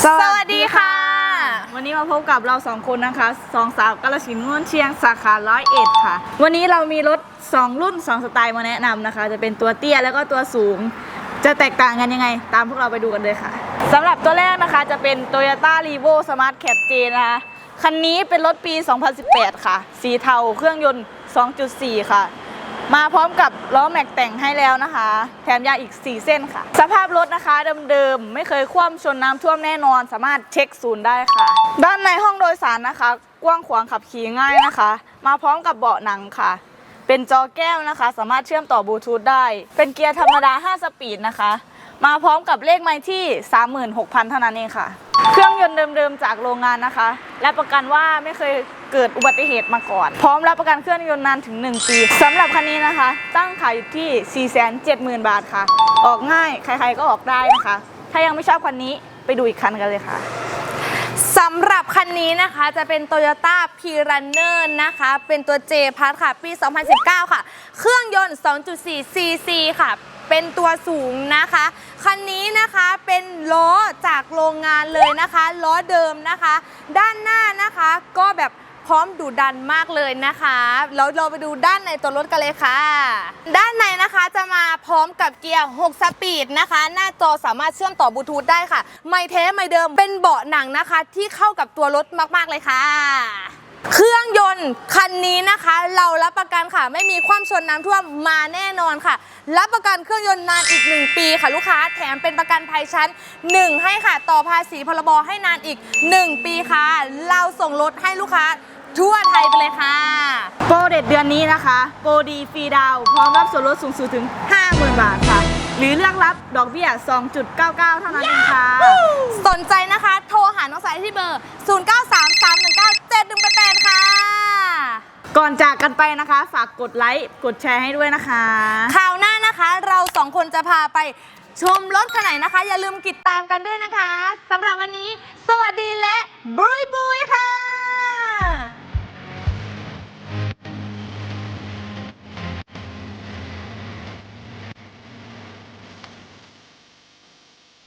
สวัสดีค่ะ วันนี้มาพบกับเราสองคนนะคะสองสาวกาลสินง่วนเชียงสาขาร้อยเอ็ดค่ะ วันนี้เรามีรถ 2 รุ่น 2 สไตล์มาแนะนำนะคะ จะเป็นตัวเตี้ยแล้วก็ตัวสูง จะแตกต่างกันยังไง ตามพวกเราไปดูกันเลยค่ะสำหรับตัวแรกนะคะจะเป็น Toyota r e v o Smart Cap J นะคะคันนี้เป็นรถปี 2018 ค่ะ สีเทาเครื่องยนต์ 2.4 ค่ะ มาพร้อมกับล้อแม็กแต่งให้แล้วนะคะ แถมยางอีก 4 เส้นค่ะ สภาพรถนะคะเดิมๆ ไม่เคยคว่ำชนน้ำท่วมแน่นอน สามารถเช็คศูนย์ได้ค่ะ ด้านในห้องโดยสารนะคะ กว้างขวางขับขี่ง่ายนะคะ มาพร้อมกับเบาะหนังค่ะ เป็นจอแก้วนะคะ สามารถเชื่อมต่อบลูทูธได้ เป็นเกียร์ธรรมดา 5 สปีดนะคะ มาพร้อมกับเลขไมล์ที่ 36,000 เท่านั้นเองค่ะ เครื่องยนต์เดิมๆจากโรงงานนะคะ และประกันว่าไม่เคย เกิดอุบัติเหตุมาก่อน พร้อมรับประกันเครื่องยนต์นานถึง 1 ปีสำหรับคันนี้นะคะ ตั้งขายอยู่ที่ 470,000 บาทค่ะ ออกง่ายใครๆก็ออกได้นะคะ ถ้ายังไม่ชอบคันนี้ไปดูอีกคันกันเลยค่ะสำหรับคันนี้นะคะจะเป็น Toyota p r u n n e r นะคะ เป็นตัว J p a s ค่ะ ปี 2019 ค่ะ เครื่องยนต์ 2.4 cc ค่ะ เป็นตัวสูงนะคะ คันนี้นะคะเป็นล้อจากโรงงานเลยนะคะ ล้อเดิมนะคะ ด้านหน้านะคะก็แบบ พร้อมดุดันมากเลยนะคะแล้วเราไปดูด้านในตัวรถกันเลยค่ะ ด้านในนะคะจะมาพร้อมกับเกียร์ 6 สปีดนะคะ หน้าจอสามารถเชื่อมต่อบลูทูธได้ค่ะ ไม่เทไม่เดิมเป็นเบาะหนังนะคะ ที่เข้ากับตัวรถมากๆเลยค่ะ เครื่องยนต์คันนี้นะคะ เรารับประกันค่ะ ไม่มีความชนน้ำท่วมมาแน่นอนค่ะ รับประกันเครื่องยนต์นานอีก 1 ปีค่ะลูกค้าแถมเป็นประกันภัยชั้น 1 ให้ค่ะ ต่อภาษีพรบให้นานอีก 1 ปีค่ะ เราส่งรถให้ลูกค้าทั่วไทยไปเลยค่ะ โปรเด็ดเดือนนี้นะคะ โปรดีฟรีดาวน์พร้อมรับส่วนลดสูงสุดถึง 50,000 บาทค่ะ หรือเลือกรับดอกเบี้ย 2.99 เท่านั้นเองค่ะ สนใจนะคะ โทรหาน้องสายที่เบอร์ 0933197188ค่ะ ก่อนจากกันไปนะคะ ฝากกดไลค์กดแชร์ให้ด้วยนะคะ คราวหน้านะคะเราสองคนจะพาไปชมรถคันไหนนะคะ อย่าลืมติดตามกันด้วยนะคะสำหรับวันนี้ สวัสดีและบุยบุยค่ะ